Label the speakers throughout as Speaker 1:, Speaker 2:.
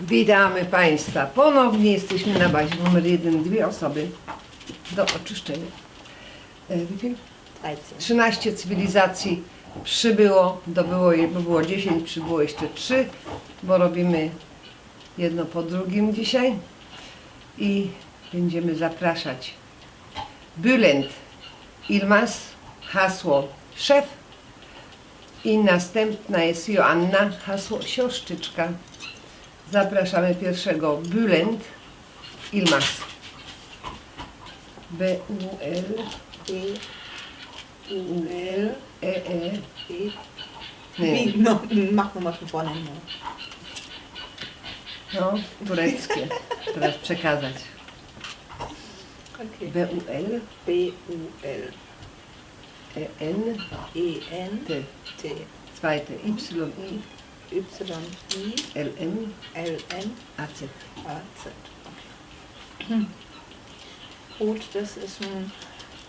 Speaker 1: Witamy Państwa. Ponownie jesteśmy na bazie numer jeden. Dwie osoby do oczyszczenia. E, wie pan?
Speaker 2: 13.
Speaker 1: 13 cywilizacji przybyło, dobyło bo było 10, przybyło jeszcze 3, bo robimy jedno po drugim dzisiaj i będziemy zapraszać Bülent Ilmas, hasło szef i następna jest Joanna, hasło siostrzyczka. Zapraszamy pierwszego Bülent Ilmas. B-U-L
Speaker 2: B, U, L,
Speaker 1: E-E. Nie.
Speaker 2: B. No, mach nochmal von vorne.
Speaker 1: No, tureckie. Teraz przekazać.
Speaker 2: Okay.
Speaker 1: B-U-L,
Speaker 2: B, U, L,
Speaker 1: E-N,
Speaker 2: E, N,
Speaker 1: T.
Speaker 2: T,
Speaker 1: Zweite Y, I,
Speaker 2: Y, I,
Speaker 1: L-M,
Speaker 2: L, N,
Speaker 1: A-Z.
Speaker 2: A, Z. Okay. Gut, das ist ein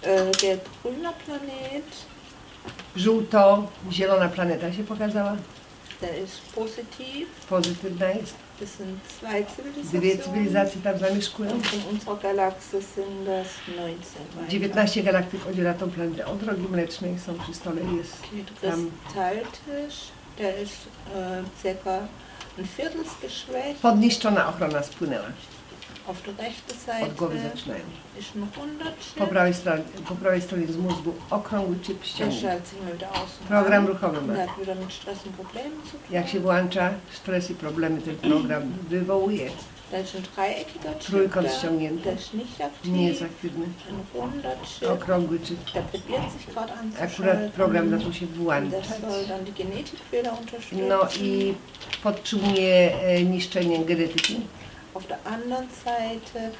Speaker 2: äh, gelb-grüner Planet.
Speaker 1: Żółto-zielona planeta się pokazała.
Speaker 2: Der ist positiv.
Speaker 1: Pozytywna jest.
Speaker 2: Das sind zwei
Speaker 1: Dwie cywilizacje tam zamieszkują.
Speaker 2: Und von unserer Galaxie sind das 19. weiter.
Speaker 1: 19 galaktyk oddziela tą planetę od drogi mlecznej. Są przy stole jest
Speaker 2: Der
Speaker 1: tam
Speaker 2: Kristalltisch, der ist äh, circa ein Viertel geschwächt.
Speaker 1: podniszczona ochrona spłynęła.
Speaker 2: Auf der rechten
Speaker 1: Od głowy
Speaker 2: Seite
Speaker 1: zaczynają.
Speaker 2: ist ein runder
Speaker 1: Po
Speaker 2: Chip.
Speaker 1: prawej stronie, po prawej stronie z mózgu okrągły chip
Speaker 2: Der
Speaker 1: ściągnie.
Speaker 2: schaltet sich mal wieder aus. und
Speaker 1: Program
Speaker 2: an.
Speaker 1: ruchowy ma.
Speaker 2: Der hat wieder mit Stress und Problemen zu tun.
Speaker 1: Jak się włącza, stres i problemy ten program wywołuje.
Speaker 2: Da ist ein dreieckiger Chip.
Speaker 1: Trójkąt
Speaker 2: da.
Speaker 1: ściągnięty.
Speaker 2: Der ist nicht aktiv.
Speaker 1: Nie jest aktywny.
Speaker 2: Ein runder Chip.
Speaker 1: Okrągły chip.
Speaker 2: Der probiert sich gerade
Speaker 1: Akurat
Speaker 2: anzuschalten.
Speaker 1: program zaczął się włączać.
Speaker 2: soll dann die Genetik wieder unterstützen.
Speaker 1: No i podtrzymuje e, niszczenie genetyki.
Speaker 2: Auf der anderen Seite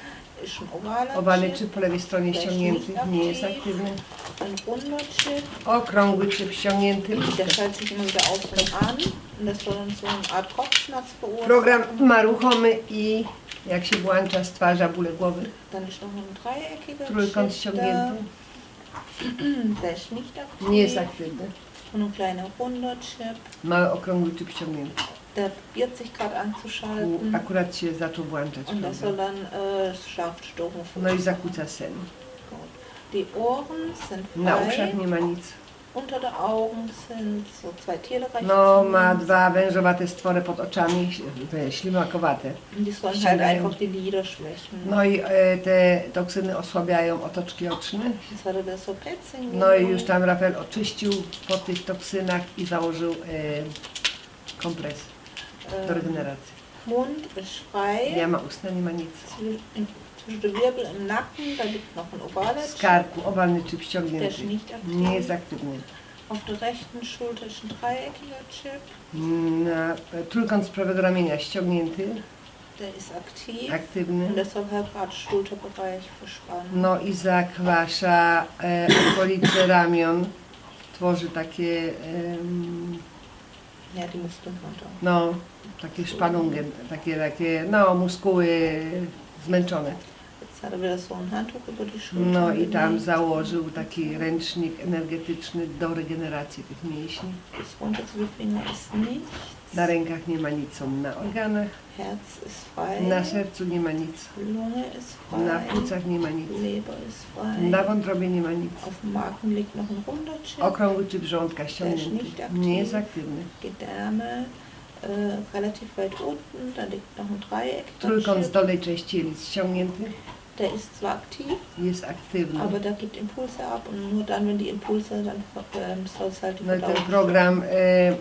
Speaker 2: ist ein ovaler
Speaker 1: Owalny
Speaker 2: Chip,
Speaker 1: chip po lewej stronie ściągnięty, nie jest aktywny.
Speaker 2: ein runder Chip.
Speaker 1: Okrągły chip ściągnięty.
Speaker 2: Der schaltet sich immer wieder und an. Und das soll dann so eine Art Kopfschmerz verursachen.
Speaker 1: Program ma ruchomy i jak się włącza, stwarza bóle głowy.
Speaker 2: Dann ist noch ein dreieckiger
Speaker 1: Trójkąt
Speaker 2: Chip
Speaker 1: ściągnięty.
Speaker 2: Der ist nicht.
Speaker 1: Nie jest aktywny.
Speaker 2: Und ein kleiner runder Chip.
Speaker 1: Mały okrągły chip ściągnięty.
Speaker 2: Der probiert sich gerade anzuschalten.
Speaker 1: Akurat się zaczął włączać
Speaker 2: Und das soll dann äh, Schlafstörungen
Speaker 1: No i zakłóca sen.
Speaker 2: Gut. Die Ohren sind
Speaker 1: Na
Speaker 2: frei.
Speaker 1: uszach nie ma nic.
Speaker 2: Unter den Augen sind so zwei Tierbereiche.
Speaker 1: No, ma dwa wężowate stwory pod oczami, te ślimakowate.
Speaker 2: Die sollen halt
Speaker 1: ściągają.
Speaker 2: einfach die Lider schwächen.
Speaker 1: No i e, te toksyny osłabiają otoczki oczne.
Speaker 2: Jetzt hat er das so Petzing
Speaker 1: No i już tam Rafael oczyścił po tych toksynach i założył e, kompres do regeneracji.
Speaker 2: Mund ist frei.
Speaker 1: Nie ma ustna, nie ma nic.
Speaker 2: Wirbel im Nacken, da liegt noch ein ovaler
Speaker 1: Z karku owalny chip ściągnięty. Nie jest aktywny.
Speaker 2: Auf der rechten Schulter ist ein dreieckiger Chip.
Speaker 1: Na e, trójkąt z prawego ramienia ściągnięty,
Speaker 2: Der ist aktiv.
Speaker 1: aktywny.
Speaker 2: Und das soll halt gerade Schulterbereich verspannen.
Speaker 1: No i zakwasza e, okolice ramion. Tworzy takie, em,
Speaker 2: Ja, die Muskeln runter.
Speaker 1: no, takie szpanungen, takie, takie, no, muskuły zmęczone. No i tam założył taki ręcznik energetyczny do regeneracji tych mięśni. Na rękach nie ma nic, na organach, na sercu nie ma nic, na płucach nie ma nic, na wątrobie nie ma nic. Okrągły czy żołądka ściągnięty, nie jest aktywny.
Speaker 2: Äh, relativ weit unten. Da liegt noch ein Dreieck.
Speaker 1: Trójkąt z dolnej części jelit ściągnięty,
Speaker 2: Der ist zwar aktiv,
Speaker 1: jest aktywny.
Speaker 2: aber der gibt Impulse ab und nur dann, wenn die Impulse, dann ähm, soll es halt die
Speaker 1: No i ten
Speaker 2: Verdauung
Speaker 1: program e, e,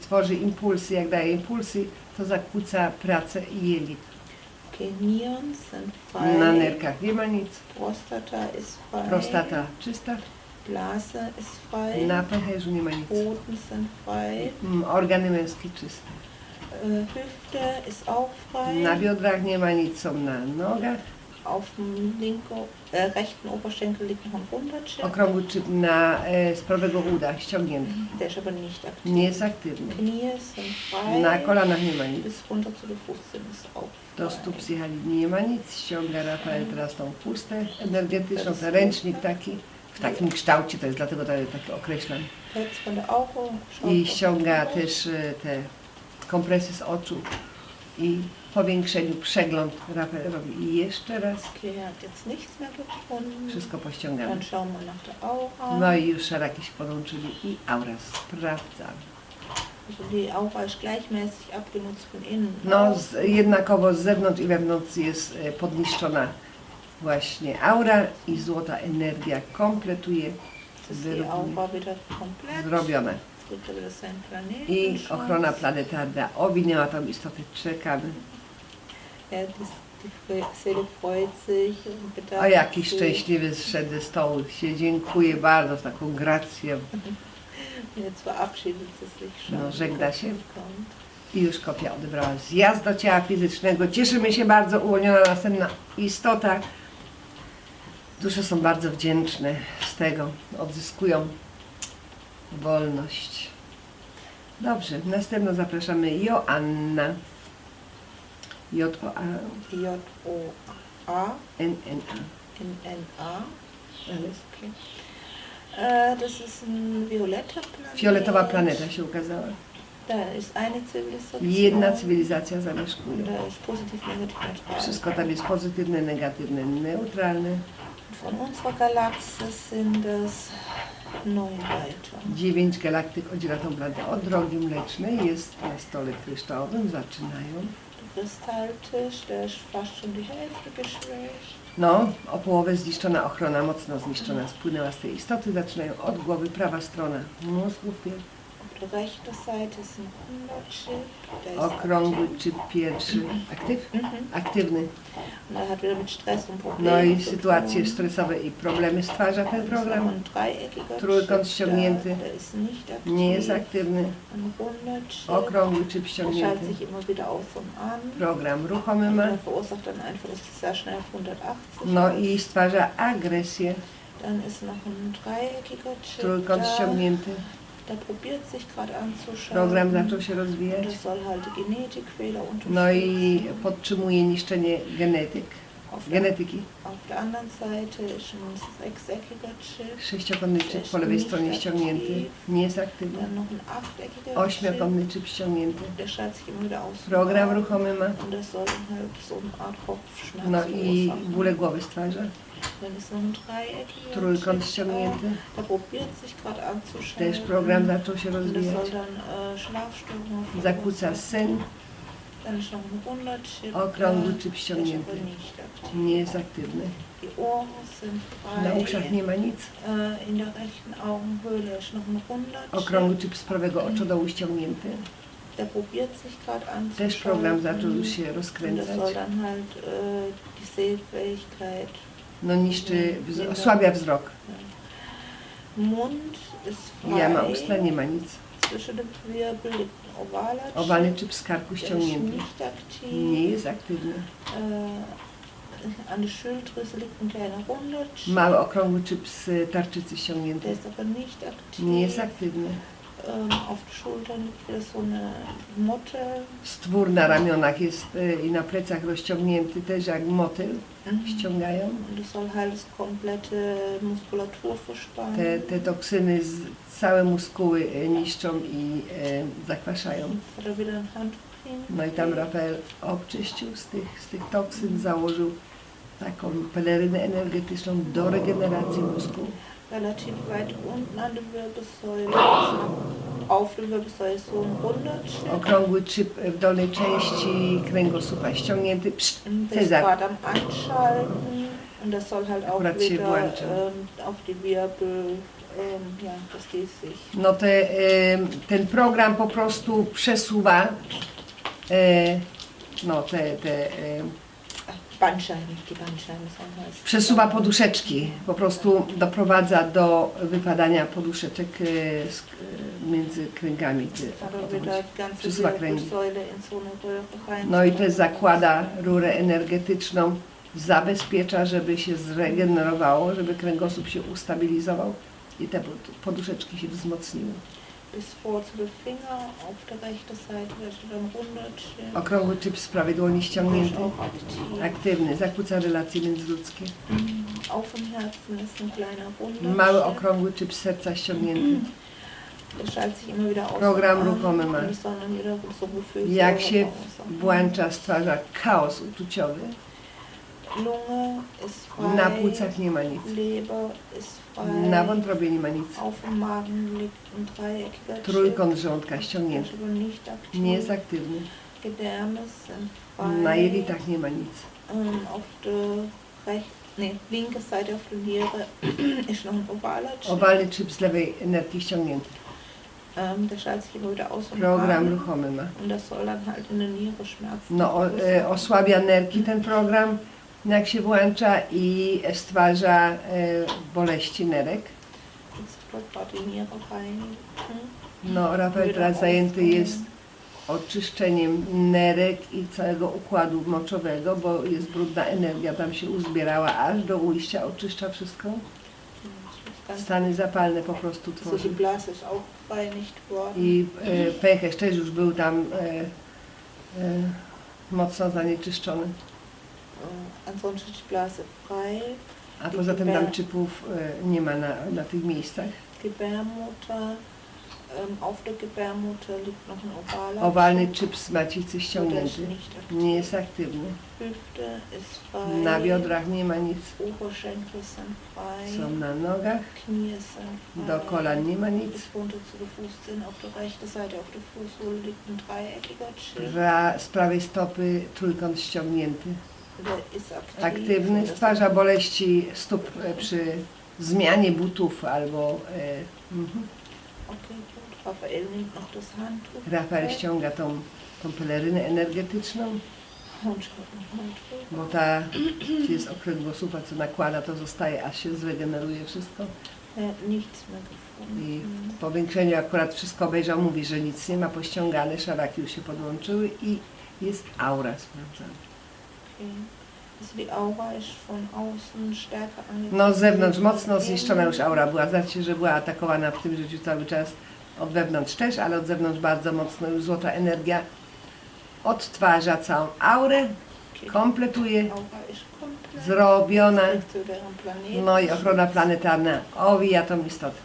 Speaker 1: tworzy impulsy, jak daje impulsy, to zakłóca pracę i jelit.
Speaker 2: Okay, Nieren sind frei.
Speaker 1: Na nerkach nie ma nic,
Speaker 2: Prostata ist frei.
Speaker 1: prostata czysta,
Speaker 2: Blase ist frei.
Speaker 1: na pęcherzu nie ma nic.
Speaker 2: Hoden sind frei.
Speaker 1: Mm, Organy męskie czyste.
Speaker 2: Äh, Hüfte ist auch frei.
Speaker 1: Na biodrach nie ma nic, są na nogach.
Speaker 2: Auf dem linken, äh, rechten Oberschenkel liegt noch ein runder Chip.
Speaker 1: Okrągły czyp na, e, z prawego uda ściągnięty.
Speaker 2: Der ist aber nicht aktiv.
Speaker 1: Nie jest aktywny.
Speaker 2: Knie sind frei.
Speaker 1: Na kolanach nie ma nic.
Speaker 2: Bis runter zu den Fußzehen ist auch
Speaker 1: Do stóp zjechali nie ma nic. Ściąga Rafael teraz tą pustę energetyczną, ten ręcznik taki. W takim kształcie, to jest dlatego tak, tak określam. I ściąga też e, te kompresy z oczu. I powiększeniu przegląd robi i jeszcze raz. Wszystko
Speaker 2: Aura.
Speaker 1: No i już szaraki się podłączyli i aura
Speaker 2: innen.
Speaker 1: No, z, jednakowo z zewnątrz i wewnątrz jest e, podniszczona właśnie aura i złota energia kompletuje wyrównanie zrobione. I ochrona planetarna owinęła tą istotę, czekamy. O jaki szczęśliwy zszedł ze stołu. Się dziękuję bardzo z taką gracją. No, żegna się. I już kopia odebrała zjazd do ciała fizycznego. Cieszymy się bardzo, uwolniona następna istota. Dusze są bardzo wdzięczne z tego, odzyskują wolność. Dobrze, następną zapraszamy Joanna. J-O-A-N-N-A.
Speaker 2: J-O-A, N-N-A. Alles okay. Äh, das ist ein violetter Planet.
Speaker 1: Fioletowa planeta się ukazała.
Speaker 2: Da ist eine Zivilisation.
Speaker 1: Jedna cywilizacja zamieszkuje.
Speaker 2: Da ist positiv, negativ, neutral.
Speaker 1: Wszystko tam jest pozytywne, negatywne, neutralne.
Speaker 2: Von unserer Galaxie sind es neun weiter.
Speaker 1: Dziewięć galaktyk oddziela tą planetę od drogi mlecznej. Jest na stole kryształowym, zaczynają.
Speaker 2: Der Kristalltisch, der ist fast schon die Hälfte geschwächt.
Speaker 1: No, o połowę zniszczona ochrona, mocno zniszczona, spłynęła z tej istoty. Zaczynają od głowy, prawa strona mózgu, pierw,
Speaker 2: Auf der rechten Seite ist ein Hundertchip. Der ist
Speaker 1: okrągły
Speaker 2: aktiv.
Speaker 1: czy pierwszy. Aktyw?
Speaker 2: Mhm.
Speaker 1: Aktywny.
Speaker 2: Und er hat wieder mit Stress und
Speaker 1: No
Speaker 2: Problemen
Speaker 1: i sytuacje stresowe i problemy stwarza ten program. Trójkąt ściągnięty.
Speaker 2: Da, der ist nicht aktiv.
Speaker 1: Nie jest aktywny. Okrągły czy
Speaker 2: Der schaltet
Speaker 1: ściągnięty.
Speaker 2: sich immer wieder aus und an.
Speaker 1: Program ruchomy ma.
Speaker 2: der verursacht dann einfach, dass es sehr schnell auf 180
Speaker 1: No i stwarza agresję.
Speaker 2: Dann ist noch ein dreieckiger Chip
Speaker 1: Trójkąt ściągnięty.
Speaker 2: Der probiert sich gerade anzuschauen.
Speaker 1: Program zaczął się rozwijać. No i podtrzymuje niszczenie genetyk, genetyki.
Speaker 2: auf der anderen Seite ist ein sechseckiger Chip.
Speaker 1: Sześciokątny czyp po lewej stronie ściągnięty. Nie jest aktywny.
Speaker 2: Dann noch ein achteckiger
Speaker 1: Ośmiokątny czyp ściągnięty.
Speaker 2: Chip. Der schaltet sich immer wieder aus. und
Speaker 1: Program ruchomy ma.
Speaker 2: Und das soll dann halt so eine Art Kopfschmerz
Speaker 1: No i bóle głowy stwarza.
Speaker 2: Dann ist noch ein dreieckiger
Speaker 1: Trójkąt ściągnięty.
Speaker 2: da. Der probiert sich gerade anzuschauen.
Speaker 1: Też program zaczął się rozwijać.
Speaker 2: äh, Schlafstörungen
Speaker 1: Zakłóca sen. Okrągły
Speaker 2: nicht aktiv.
Speaker 1: Nie jest aktywny. Na uszach nie ma nic.
Speaker 2: Runder
Speaker 1: Okrągły czyp z prawego oczodołu ściągnięty.
Speaker 2: Der probiert sich gerade anzuschauen.
Speaker 1: Też program zaczął już się rozkręcać.
Speaker 2: die Sehfähigkeit.
Speaker 1: No niszczy, osłabia wzrok.
Speaker 2: Mund ist frei.
Speaker 1: Ja ma usta, nie ma nic.
Speaker 2: Zwischen dem Wirbel liegt Chip.
Speaker 1: Owalny czyp z karku
Speaker 2: Der ist
Speaker 1: ściągnięty.
Speaker 2: aktiv.
Speaker 1: Nie jest aktywny.
Speaker 2: Äh, an Schilddrüse liegt ein kleiner.
Speaker 1: Mały okrągły czyp z tarczycy ściągnięty. Nie jest aktywny.
Speaker 2: Auf den Schultern wieder so eine Motte.
Speaker 1: Stwór na ramionach jest y, i na plecach rozciągnięty też jak motyl. Ściągają.
Speaker 2: Und das soll halt das komplette Muskulatur verspannen.
Speaker 1: Te, te toksyny z całe muskuły y, niszczą i y, zakwaszają.
Speaker 2: Hin.
Speaker 1: No i tam Rafael obczyścił z tych, z tych toksyn, założył taką pelerynę energetyczną do regeneracji mózgu.
Speaker 2: Relativ weit unten an der Wirbelsäule. Auf der Wirbelsäule ist so ein runder Chip.
Speaker 1: Okrągły czyp w dolnej części kręgosłupa ściągnięty. Pszt,
Speaker 2: ist
Speaker 1: Cäsar.
Speaker 2: gerade am Anschalten. Und das soll halt auch
Speaker 1: Akurat się
Speaker 2: wieder ähm, auf die Wirbel, ähm, ja, das.
Speaker 1: No te, ten program po prostu przesuwa y, no te, te
Speaker 2: Heißt.
Speaker 1: przesuwa poduszeczki, po prostu doprowadza do wypadania poduszeczek y, y, między kręgami.
Speaker 2: die ganze
Speaker 1: Przesuwa kręgi. No i też zakłada rurę energetyczną, zabezpiecza, żeby się zregenerowało, żeby kręgosłup się ustabilizował i te pod- poduszeczki się wzmocniły.
Speaker 2: Bis vor zu den Finger, auf der rechten Seite Chip.
Speaker 1: Okrągły czyp z prawej dłoni ściągnięty, aktywny, zakłóca relacje międzyludzkie.
Speaker 2: Auf dem Herzen ist ein kleiner
Speaker 1: Mały okrągły czyp z serca ściągnięty. Program ruchomy ma. Jak się włącza, stwarza chaos uczuciowy.
Speaker 2: Lunge ist frei.
Speaker 1: Na płucach nie ma nic.
Speaker 2: Leber ist frei.
Speaker 1: Na wątrobie nie ma nic.
Speaker 2: Auf dem Magen liegt ein dreieckiger.
Speaker 1: Trójkąt żołądka ściągnięty. Nie jest aktywny.
Speaker 2: Gedärme sind frei.
Speaker 1: Na jelitach nie ma nic.
Speaker 2: Ähm, auf der recht, nee, linke Seite auf der Niere ist noch ein ovaler Chip.
Speaker 1: Owalny chip z lewej nerki ściągnięty.
Speaker 2: Ähm, der schaltet sich immer wieder aus und
Speaker 1: Program ruchomy ma.
Speaker 2: Und das soll dann halt in der Niere Schmerzen
Speaker 1: No, o, e, osłabia nerki ten program, jak się włącza i stwarza e, boleści nerek. No, Rafael teraz zajęty jest oczyszczeniem nerek i całego układu moczowego, bo jest brudna energia, tam się uzbierała aż do ujścia, oczyszcza wszystko. Stany zapalne po prostu tworzy. I e, pęcherz też już był tam e, e, mocno zanieczyszczony.
Speaker 2: Die Blase frei.
Speaker 1: A poza tym tam czypów e, nie ma na, na tych miejscach.
Speaker 2: Gebärmutter. Auf der Gebärmutter liegt noch ein ovaler
Speaker 1: Owalny
Speaker 2: Chip.
Speaker 1: z macicy ściągnięty. Nie jest aktywny.
Speaker 2: Hüfte ist frei.
Speaker 1: Na biodrach nie ma nic.
Speaker 2: Oberschenkel sind frei.
Speaker 1: Są na nogach.
Speaker 2: Knie sind frei.
Speaker 1: Do kolan nie ma nic.
Speaker 2: Bis runter zu den Fußzehen. Auf der rechten Seite auf der Fußsohle liegt ein dreieckiger Chip.
Speaker 1: Pra, z prawej stopy trójkąt ściągnięty. Aktywny. Stwarza boleści stóp e, przy zmianie butów albo... E, mhm. Rafael ściąga tą, tą pelerynę energetyczną, bo ta gdzie jest okręgosłupa, co nakłada, to zostaje, aż się zregeneruje wszystko. I w powiększeniu akurat wszystko obejrzał, mówi, że nic nie ma pościągane, szaraki już się podłączyły i jest aura sprawdzana.
Speaker 2: Also die Aura ist von außen stärker angegriffen.
Speaker 1: No z zewnątrz mocno zniszczona już aura była, znaczy, że była atakowana w tym życiu cały czas od wewnątrz też, ale od zewnątrz bardzo mocno. Już złota energia odtwarza całą aurę, kompletuje, zrobiona, no i ochrona planetarna owija tą istotę.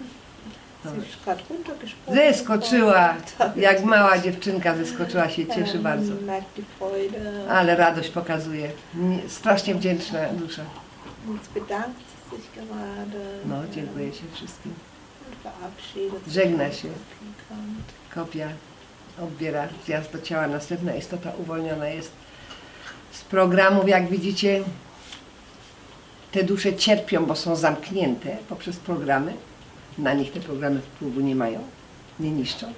Speaker 1: Zeskoczyła, jak mała dziewczynka zeskoczyła się, cieszy bardzo. Ale radość pokazuje. Nie- Strasznie wdzięczna dusza. No, dziękuję się wszystkim. Żegna się. Kopia odbiera zjazd do ciała. Następna istota uwolniona jest z programów. Jak widzicie, te dusze cierpią, bo są zamknięte poprzez programy. Na nich te programy wpływu nie mają, nie niszczą,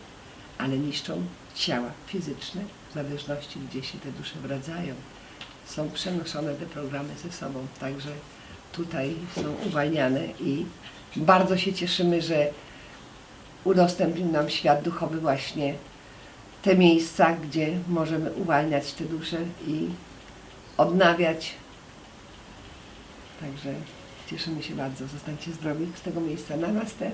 Speaker 1: ale niszczą ciała fizyczne, w zależności gdzie się te dusze wradzają. Są przenoszone te programy ze sobą, także tutaj są uwalniane i bardzo się cieszymy, że udostępnił nam świat duchowy właśnie te miejsca, gdzie możemy uwalniać te dusze i odnawiać. Także cieszymy się bardzo. Zostańcie zdrowi z tego miejsca. Namaste.